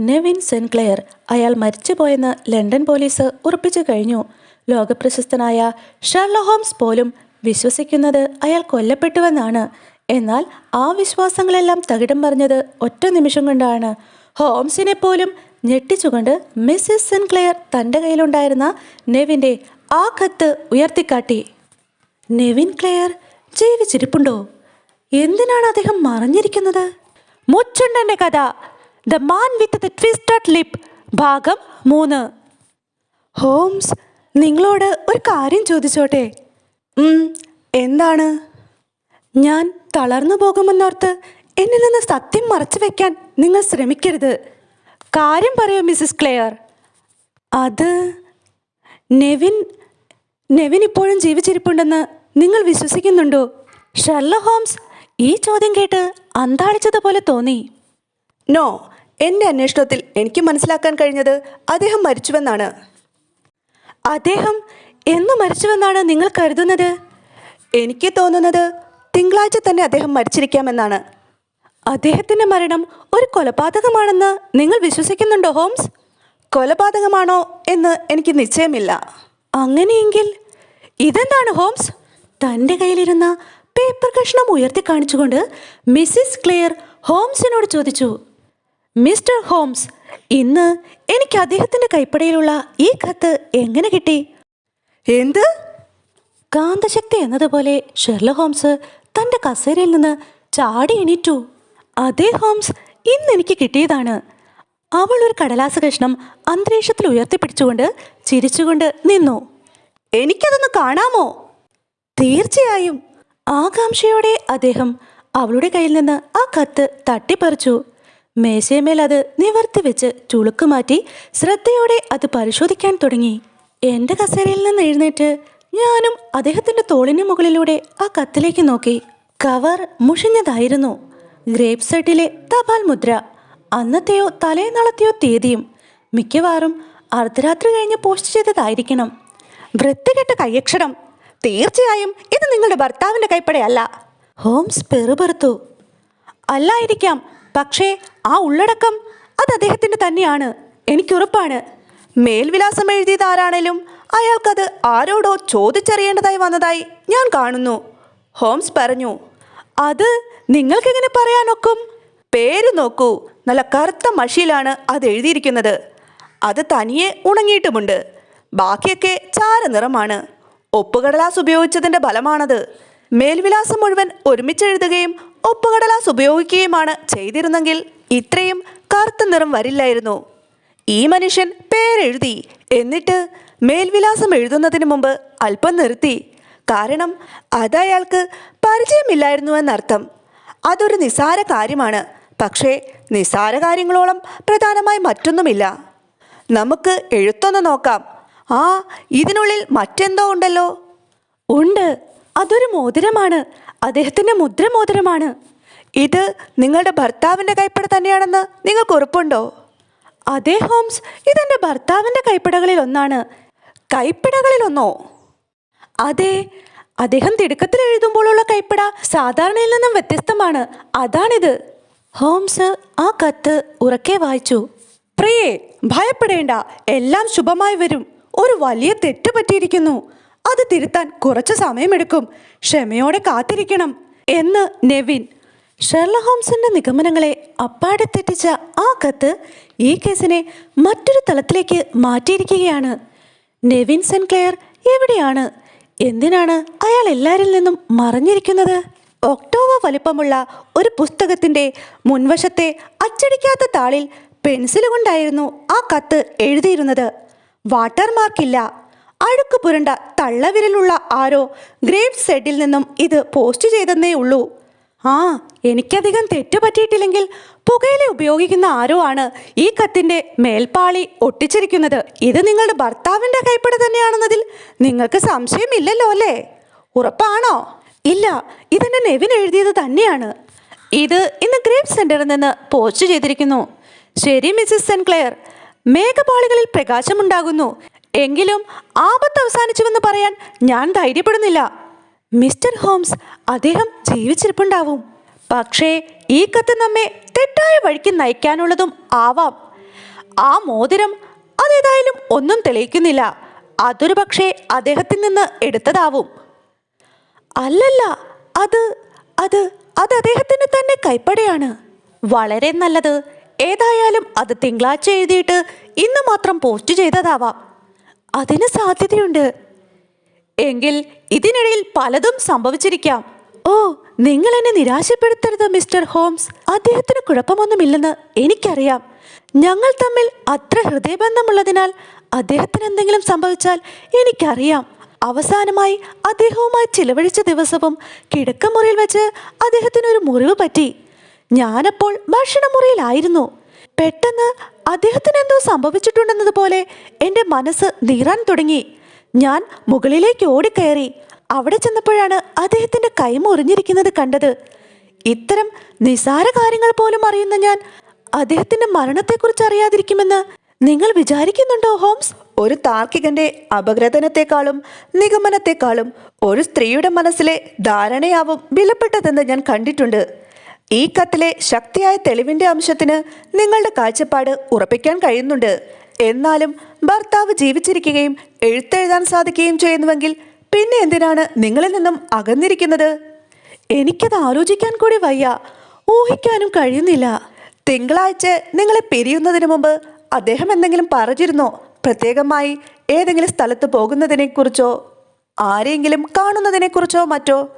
Nevin Sinclair അയാൾ മരിച്ചുപോയെന്ന് London police ഉറപ്പിച്ചു കഴിഞ്ഞു. ലോകപ്രശസ്തനായ ഷെർലോ ഹോംസ് പോലും വിശ്വസിക്കുന്നത് അയാൾ കൊല്ലപ്പെട്ടുവെന്നാണ്. എന്നാൽ ആ വിശ്വാസങ്ങളെല്ലാം തകിടം പറഞ്ഞത് ഒറ്റ നിമിഷം കൊണ്ടാണ്. ഹോംസിനെ പോലും ഞെട്ടിച്ചുകൊണ്ട് മിസ്സിസ് സെൻക്ലെയർ തന്റെ കയ്യിലുണ്ടായിരുന്ന നെവിന്റെ ആ കത്ത് ഉയർത്തിക്കാട്ടി. നെവിൻ ക്ലെയർ ജീവിച്ചിരിപ്പുണ്ടോ? എന്തിനാണ് അദ്ദേഹം മറഞ്ഞിരിക്കുന്നത്? മുച്ചുണ്ടന്റെ കഥ. The man with the twisted lip ഭാഗം മൂന്ന്. ഹോംസ് നിങ്ങളോട് ഒരു കാര്യം ചോദിച്ചോട്ടെ? എന്താണ്? ഞാൻ തളർന്നു പോകുമെന്നോർത്ത് എന്നിൽ നിന്ന് സത്യം മറച്ചു വെക്കാൻ നിങ്ങൾ ശ്രമിക്കരുത്. കാര്യം പറയൂ മിസ്സിസ് ക്ലെയർ. അത് നെവിൻ നെവിൻ ഇപ്പോഴും ജീവിച്ചിരിപ്പുണ്ടെന്ന് നിങ്ങൾ വിശ്വസിക്കുന്നുണ്ടോ? ഷെർല ഹോംസ് ഈ ചോദ്യം കേട്ട് അന്താളിച്ചതുപോലെ തോന്നി. നോ എന്റെ അന്വേഷണത്തിൽ എനിക്ക് മനസ്സിലാക്കാൻ കഴിഞ്ഞത് അദ്ദേഹം മരിച്ചുവെന്നാണ്. അദ്ദേഹം എന്ന് മരിച്ചുവെന്നാണ് നിങ്ങൾ കരുതുന്നത്? എനിക്ക് തോന്നുന്നത് തിങ്കളാഴ്ച തന്നെ അദ്ദേഹം മരിച്ചിരിക്കാമെന്നാണ്. അദ്ദേഹത്തിന്റെ മരണം ഒരു കൊലപാതകമാണെന്ന് നിങ്ങൾ വിശ്വസിക്കുന്നുണ്ടോ ഹോംസ്? കൊലപാതകമാണോ എന്ന് എനിക്ക് നിശ്ചയമില്ല. അങ്ങനെയെങ്കിൽ ഇതെന്താണ് ഹോംസ്? തന്റെ കയ്യിലിരുന്ന പേപ്പർ കഷ്ണം ഉയർത്തി കാണിച്ചുകൊണ്ട് മിസ്സിസ് ക്ലെയർ ഹോംസിനോട് ചോദിച്ചു മിസ്റ്റർ ഹോംസ് ഇന്ന് എനിക്ക് അദ്ദേഹത്തിന്റെ കൈപ്പടയിലുള്ള ഈ കത്ത് എങ്ങനെ കിട്ടി? എന്ത്? കാന്തശക്തി എന്നതുപോലെ ഷെർല ഹോംസ് തന്റെ കസേരയിൽ നിന്ന് ചാടി എണീറ്റു. അതേ ഹോംസ് ഇന്ന് എനിക്ക് കിട്ടിയതാണ്. അവൾ ഒരു കടലാസ കഷ്ണം അന്തരീക്ഷത്തിൽ ഉയർത്തിപ്പിടിച്ചുകൊണ്ട് ചിരിച്ചുകൊണ്ട് നിന്നു. എനിക്കതൊന്ന് കാണാമോ? തീർച്ചയായും. ആകാംക്ഷയോടെ അദ്ദേഹം അവളുടെ കയ്യിൽ നിന്ന് ആ കത്ത് തട്ടിപ്പറിച്ചു. മേശയമേൽ അത് നിവർത്തി വെച്ച് ചുളുക്ക് മാറ്റി ശ്രദ്ധയോടെ അത് പരിശോധിക്കാൻ തുടങ്ങി. എന്റെ കസേരയിൽ നിന്ന് എഴുന്നേറ്റ് ഞാനും അദ്ദേഹത്തിന്റെ തോളിന് മുകളിലൂടെ ആ കത്തിലേക്ക് നോക്കി. കവർ മുഷിഞ്ഞതായിരുന്നു. ഗ്രേപ്പ് സെട്ടിലെ തപാൽ മുദ്ര അന്നത്തെയോ തലേനാളത്തെയോ തീയതിയും മിക്കവാറും അർദ്ധരാത്രി കഴിഞ്ഞ് പോസ്റ്റ് ചെയ്തതായിരിക്കണം. വൃത്തികെട്ട കൈയക്ഷരം. തീർച്ചയായും ഇത് നിങ്ങളുടെ ഭർത്താവിന്റെ കൈപ്പടയല്ല. ഹോംസ് പെറുപെറുത്തു. അല്ലായിരിക്കാം പക്ഷേ ആ ഉള്ളടക്കം അത് അദ്ദേഹത്തിന്റെ തന്നെയാണ്. എനിക്കുറപ്പാണ്. മേൽവിലാസം എഴുതിയത് ആരാണേലും അയാൾക്കത് ആരോടോ ചോദിച്ചറിയേണ്ടതായി വന്നതായി ഞാൻ കാണുന്നു. ഹോംസ് പറഞ്ഞു അത് നിങ്ങൾക്കെങ്ങനെ പറയാനൊക്കും? പേര് നോക്കൂ. നല്ല കറുത്ത മഷിയിലാണ് അത് എഴുതിയിരിക്കുന്നത്. അത് തനിയെ ഉണങ്ങിയിട്ടുമുണ്ട്. ബാക്കിയൊക്കെ ചാരനിറമാണ് ഒപ്പുകടലാസ് ഉപയോഗിച്ചതിന്റെ ഫലമാണത്. മേൽവിലാസം മുഴുവൻ ഒരുമിച്ച് എഴുതുകയും ഒപ്പുകടലാസ് ഉപയോഗിക്കുകയുമാണ് ചെയ്തിരുന്നെങ്കിൽ ഇത്രയും കറുത്ത നിറം വരില്ലായിരുന്നു. ഈ മനുഷ്യൻ പേരെഴുതി എന്നിട്ട് മേൽവിലാസം എഴുതുന്നതിന് മുമ്പ് അല്പം നിർത്തി. കാരണം അതയാൾക്ക് പരിചയമില്ലായിരുന്നുവെന്നർത്ഥം അതൊരു നിസാര കാര്യമാണ്. പക്ഷേ നിസാര കാര്യങ്ങളോളം പ്രധാനമായി മറ്റൊന്നുമില്ല. നമുക്ക് എഴുത്തൊന്ന് നോക്കാം. ആ ഇതിനുള്ളിൽ മറ്റെന്തോ ഉണ്ടല്ലോ. ഉണ്ട്. അതൊരു മോതിരമാണ്. അദ്ദേഹത്തിന്റെ മുദ്രമോതിരമാണ്. ഇത് നിങ്ങളുടെ ഭർത്താവിന്റെ കൈപ്പട തന്നെയാണെന്ന് നിങ്ങൾക്ക് ഉറപ്പുണ്ടോ? അതേ ഹോംസ് ഇതെന്റെ ഭർത്താവിന്റെ കൈപ്പടകളിൽ ഒന്നാണ്. കൈപ്പിടകളിലൊന്നോ? അതെ അദ്ദേഹം തിടുക്കത്തിൽ എഴുതുമ്പോഴുള്ള കൈപ്പട സാധാരണയിൽ നിന്നും വ്യത്യസ്തമാണ്. അതാണിത്. ഹോംസ് ആ കത്ത് ഉറക്കെ വായിച്ചു. പ്രിയേ ഭയപ്പെടേണ്ട. എല്ലാം ശുഭമായി വരും. ഒരു വലിയ തെറ്റ് പറ്റിയിരിക്കുന്നു. അത് തിരുത്താൻ കുറച്ച് സമയമെടുക്കും. ക്ഷമയോടെ കാത്തിരിക്കണം. എന്ന് നെവിൻ ഷെർല ഹോംസിന്റെ നിഗമനങ്ങളെ അപ്പാടെ തെറ്റിച്ച ആ കത്ത് ഈ കേസിനെ മറ്റൊരു തലത്തിലേക്ക് മാറ്റിയിരിക്കുകയാണ്. നെവിൻ സെൻക്ലെയർ എവിടെയാണ്? എന്തിനാണ് അയാൾ എല്ലാരിൽ നിന്നും മറഞ്ഞിരിക്കുന്നത്? ഒക്ടോബർ വലിപ്പമുള്ള ഒരു പുസ്തകത്തിന്റെ മുൻവശത്തെ അച്ചടിക്കാത്ത താളിൽ പെൻസിൽ കൊണ്ടായിരുന്നു ആ കത്ത് എഴുതിയിരുന്നത്. വാട്ടർമാർക്കില്ല. അഴുക്ക് പുരണ്ട തള്ളവിരലുള്ള ആരോ ഗ്രേപ്പ് സെഡിൽ നിന്നും ഇത് പോസ്റ്റ് ചെയ്തെന്നേ ഉള്ളൂ. ആ എനിക്കധികം തെറ്റ് പറ്റിയിട്ടില്ലെങ്കിൽ പുകയില ഉപയോഗിക്കുന്ന ആരോ ആണ് ഈ കത്തിന്റെ മേൽപ്പാളി ഒട്ടിച്ചിരിക്കുന്നത്. ഇത് നിങ്ങളുടെ ഭർത്താവിന്റെ കൈപ്പട തന്നെയാണെന്നതിൽ നിങ്ങൾക്ക് സംശയമില്ലല്ലോ അല്ലേ? ഉറപ്പാണോ? ഇല്ല ഇതെന്റെ നെവിൻ എഴുതിയത് തന്നെയാണ്. ഇത് ഇന്ന് ഗ്രേപ്പ് സെന്ററിൽ നിന്ന് പോസ്റ്റ് ചെയ്തിരിക്കുന്നു. ശരി മിസ്സിസ് സെൻക്ലെയർ. മേഘപാളികളിൽ പ്രകാശമുണ്ടാകുന്നു. എങ്കിലും ആപത്ത് അവസാനിച്ചുവെന്ന് പറയാൻ ഞാൻ ധൈര്യപ്പെടുന്നില്ല. മിസ്റ്റർ ഹോംസ് അദ്ദേഹം ജീവിച്ചിരിപ്പുണ്ടാവും. പക്ഷേ ഈ കത്ത് നമ്മെ തെറ്റായ വഴിക്ക് നയിക്കാനുള്ളതും ആവാം. ആ മോതിരം അതേതായാലും ഒന്നും തെളിയിക്കുന്നില്ല. അതൊരു പക്ഷേ അദ്ദേഹത്തിൽ നിന്ന് എടുത്തതാവും. അല്ലല്ല അത് അത് അത് അദ്ദേഹത്തിന് തന്നെ കൈപ്പടയാണ്. വളരെ നല്ലത്. ഏതായാലും അത് തിങ്കളാഴ്ച എഴുതിയിട്ട് ഇന്ന് മാത്രം പോസ്റ്റ് ചെയ്തതാവാം. അതിന് സാധ്യതയുണ്ട്. എങ്കിൽ ഇതിനിടയിൽ പലതും സംഭവിച്ചിരിക്കാം. ഓ നിങ്ങൾ എന്നെ നിരാശപ്പെടുത്തരുത് മിസ്റ്റർ ഹോംസ്. അദ്ദേഹത്തിന് കുഴപ്പമൊന്നുമില്ലെന്ന് എനിക്കറിയാം. ഞങ്ങൾ തമ്മിൽ അത്ര ഹൃദയബന്ധമുള്ളതിനാൽ അദ്ദേഹത്തിന് എന്തെങ്കിലും സംഭവിച്ചാൽ എനിക്കറിയാം. അവസാനമായി അദ്ദേഹവുമായി ചിലവഴിച്ച ദിവസവും കിടക്കമുറിയിൽ വെച്ച് അദ്ദേഹത്തിന് ഒരു മുറിവ് പറ്റി. ഞാനപ്പോൾ ഭക്ഷണമുറിയിലായിരുന്നു. പെട്ടെന്ന് അദ്ദേഹത്തിന് എന്തോ സംഭവിച്ചിട്ടുണ്ടെന്നതുപോലെ എന്റെ മനസ്സ് നീറാൻ തുടങ്ങി. ഞാൻ മുകളിലേക്ക് ഓടിക്കയറി. അവിടെ ചെന്നപ്പോഴാണ് അദ്ദേഹത്തിന്റെ കൈ മുറിഞ്ഞിരിക്കുന്നത് കണ്ടത്. ഇത്തരം നിസാര കാര്യങ്ങൾ പോലും അറിയുന്ന ഞാൻ അദ്ദേഹത്തിന്റെ മരണത്തെക്കുറിച്ച് അറിയാതിരിക്കുമെന്ന് നിങ്ങൾ വിചാരിക്കുന്നുണ്ടോ ഹോംസ്? ഒരു താർക്കികന്റെ അപഗ്രഥനത്തെക്കാളും നിഗമനത്തെക്കാളും ഒരു സ്ത്രീയുടെ മനസ്സിലെ ധാരണയാവും വിലപ്പെട്ടതെന്ന് ഞാൻ കണ്ടിട്ടുണ്ട്. ഈ കത്തിലെ ശക്തിയായ തെളിവിന്റെ അംശത്തിന് നിങ്ങളുടെ കാഴ്ചപ്പാട് ഉറപ്പിക്കാൻ കഴിയുന്നുണ്ട്. എന്നാലും ഭർത്താവ് ജീവിച്ചിരിക്കുകയും എഴുത്തെഴുതാൻ സാധിക്കുകയും ചെയ്യുന്നുവെങ്കിൽ പിന്നെ എന്തിനാണ് നിങ്ങളിൽ നിന്നും അകന്നിരിക്കുന്നത്? എനിക്കത് ആലോചിക്കാൻ കൂടി വയ്യ. ഊഹിക്കാനും കഴിയുന്നില്ല. തിങ്കളാഴ്ച നിങ്ങളെ പിരിയുന്നതിന് മുമ്പ് അദ്ദേഹം എന്തെങ്കിലും പറഞ്ഞിരുന്നോ? പ്രത്യേകമായി ഏതെങ്കിലും സ്ഥലത്ത് പോകുന്നതിനെക്കുറിച്ചോ ആരെങ്കിലും കാണുന്നതിനെക്കുറിച്ചോ മറ്റോ?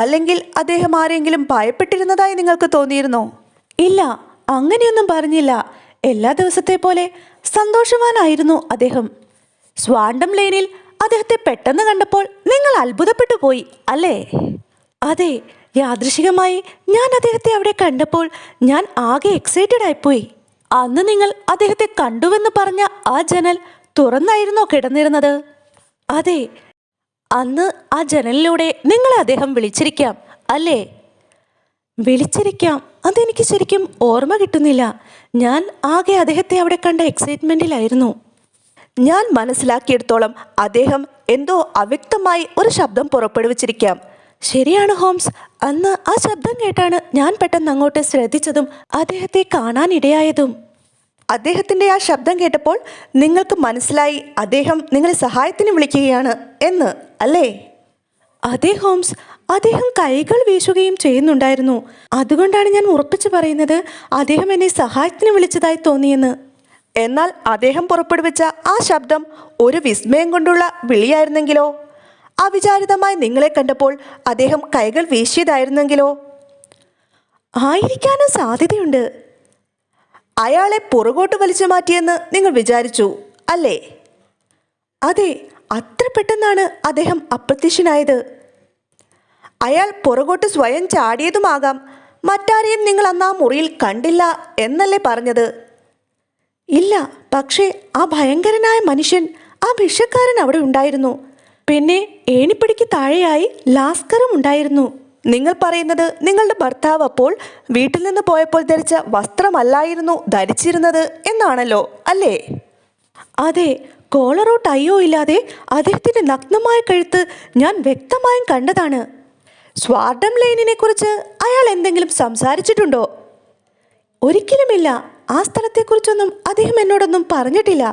അല്ലെങ്കിൽ അദ്ദേഹം ആരെങ്കിലും ഭയപ്പെട്ടിരുന്നതായി നിങ്ങൾക്ക് തോന്നിയിരുന്നോ? ഇല്ല അങ്ങനെയൊന്നും പറഞ്ഞില്ല. എല്ലാ ദിവസത്തെ പോലെ സന്തോഷവാനായിരുന്നു അദ്ദേഹം. സ്വാണ്ടം ലൈനിൽ അദ്ദേഹത്തെ പെട്ടെന്ന് കണ്ടപ്പോൾ നിങ്ങൾ അത്ഭുതപ്പെട്ടു പോയി അല്ലേ? അതെ യാദൃശികമായി ഞാൻ അദ്ദേഹത്തെ അവിടെ കണ്ടപ്പോൾ ഞാൻ ആകെ എക്സൈറ്റഡ് ആയിപ്പോയി. അന്ന് നിങ്ങൾ അദ്ദേഹത്തെ കണ്ടുവെന്ന് പറഞ്ഞ ആ ജനൽ തുറന്നായിരുന്നോ കിടന്നിരുന്നത്? അതെ അന്ന് ആ ജനലിലൂടെ നിങ്ങളെ അദ്ദേഹം വിളിച്ചിരിക്കാം. അല്ലേ? വിളിച്ചിരിക്കാം. അതെനിക്ക് ശരിക്കും ഓർമ്മ കിട്ടുന്നില്ല. ഞാൻ ആകെ അദ്ദേഹത്തെ അവിടെ കണ്ട എക്സൈറ്റ്മെന്റിലായിരുന്നു ഞാൻ മനസ്സിലാക്കിയെടുത്തോളം അദ്ദേഹം എന്തോ അവ്യക്തമായി ഒരു ശബ്ദം പുറപ്പെടുവിച്ചിരിക്കാം. ശരിയാണ് ഹോംസ്. അന്ന് ആ ശബ്ദം കേട്ടാണ് ഞാൻ പെട്ടെന്ന് അങ്ങോട്ട് ശ്രദ്ധിച്ചതും അദ്ദേഹത്തെ കാണാനിടയായതും. അദ്ദേഹത്തിന്റെ ആ ശബ്ദം കേട്ടപ്പോൾ നിങ്ങൾക്ക് മനസ്സിലായി അദ്ദേഹം നിങ്ങളെ സഹായത്തിന് വിളിക്കുകയാണ് എന്ന് അല്ലേ? അതേ ഹോംസ്. അദ്ദേഹം കൈകൾ വീശുകയും ചെയ്യുന്നുണ്ടായിരുന്നു. അതുകൊണ്ടാണ് ഞാൻ ഉറപ്പിച്ചു പറയുന്നത് അദ്ദേഹം എന്നെ സഹായത്തിന് വിളിച്ചതായി തോന്നിയെന്ന്. എന്നാൽ അദ്ദേഹം പുറപ്പെടുവിച്ച ആ ശബ്ദം ഒരു വിസ്മയം കൊണ്ടുള്ള വിളിയായിരുന്നെങ്കിലോ? അവിചാരിതമായി നിങ്ങളെ കണ്ടപ്പോൾ അദ്ദേഹം കൈകൾ വീശിയതായിരുന്നെങ്കിലോ? ആയിരിക്കാനും സാധ്യതയുണ്ട്. അയാളെ പുറകോട്ട് വലിച്ചു മാറ്റിയെന്ന് നിങ്ങൾ വിചാരിച്ചു അല്ലേ? അതെ അത്ര പെട്ടെന്നാണ് അദ്ദേഹം അപ്രത്യക്ഷനായത്. അയാൾ പുറകോട്ട് സ്വയം ചാടിയതുമാകാം മറ്റാരെയും നിങ്ങൾ അന്ന് ആ മുറിയിൽ കണ്ടില്ല എന്നല്ലേ പറഞ്ഞത്? ഇല്ല പക്ഷേ ആ ഭയങ്കരനായ മനുഷ്യൻ ആ വിഷക്കാരൻ അവിടെ ഉണ്ടായിരുന്നു. പിന്നെ ഏണിപ്പടിക്ക് താഴെയായി ലാസ്കറും ഉണ്ടായിരുന്നു. നിങ്ങൾ പറയുന്നത് നിങ്ങളുടെ ഭർത്താവ് അപ്പോൾ വീട്ടിൽ നിന്ന് പോയപ്പോൾ ധരിച്ച വസ്ത്രമല്ലായിരുന്നു ധരിച്ചിരുന്നത് എന്നാണല്ലോ അല്ലേ? അതെ കോളറോ ടൈയോ ഇല്ലാതെ അദ്ദേഹത്തിന്റെ നഗ്നമായ കഴുത്ത് ഞാൻ വ്യക്തമായും കണ്ടതാണ്. സ്വാർഡം ലൈനിനെ കുറിച്ച് അയാൾ എന്തെങ്കിലും സംസാരിച്ചിട്ടുണ്ടോ? ഒരിക്കലുമില്ല ആ സ്ഥലത്തെക്കുറിച്ചൊന്നും അദ്ദേഹം എന്നോടൊന്നും പറഞ്ഞിട്ടില്ല.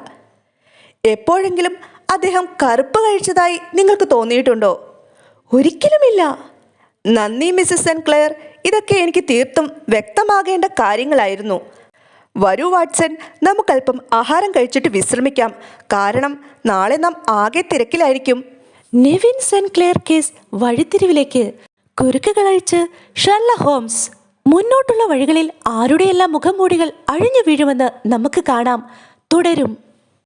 എപ്പോഴെങ്കിലും അദ്ദേഹം കറുപ്പ് കഴിച്ചതായി നിങ്ങൾക്ക് തോന്നിയിട്ടുണ്ടോ? ഒരിക്കലുമില്ല നന്ദി മിസ്സസ് സെൻക്ലെയർ. ഇതൊക്കെ എനിക്ക് തീർത്തും വ്യക്തമാകേണ്ട കാര്യങ്ങളായിരുന്നു. വരൂ വാട്സൺ. നമുക്കല്പം ആഹാരം കഴിച്ചിട്ട് വിശ്രമിക്കാം. കാരണം നാളെ നാം ആകെ തിരക്കിലായിരിക്കും. നെവിൻ സെൻക്ലെയർ കേസ് വഴിത്തിരിവിലേക്ക്. കുരുക്കുകളഴിച്ച് ഷർല ഹോംസ്. മുന്നോട്ടുള്ള വഴികളിൽ ആരുടെയെല്ലാം മുഖംമൂടികൾ അഴിഞ്ഞു വീഴുമെന്ന് നമുക്ക് കാണാം. തുടരും.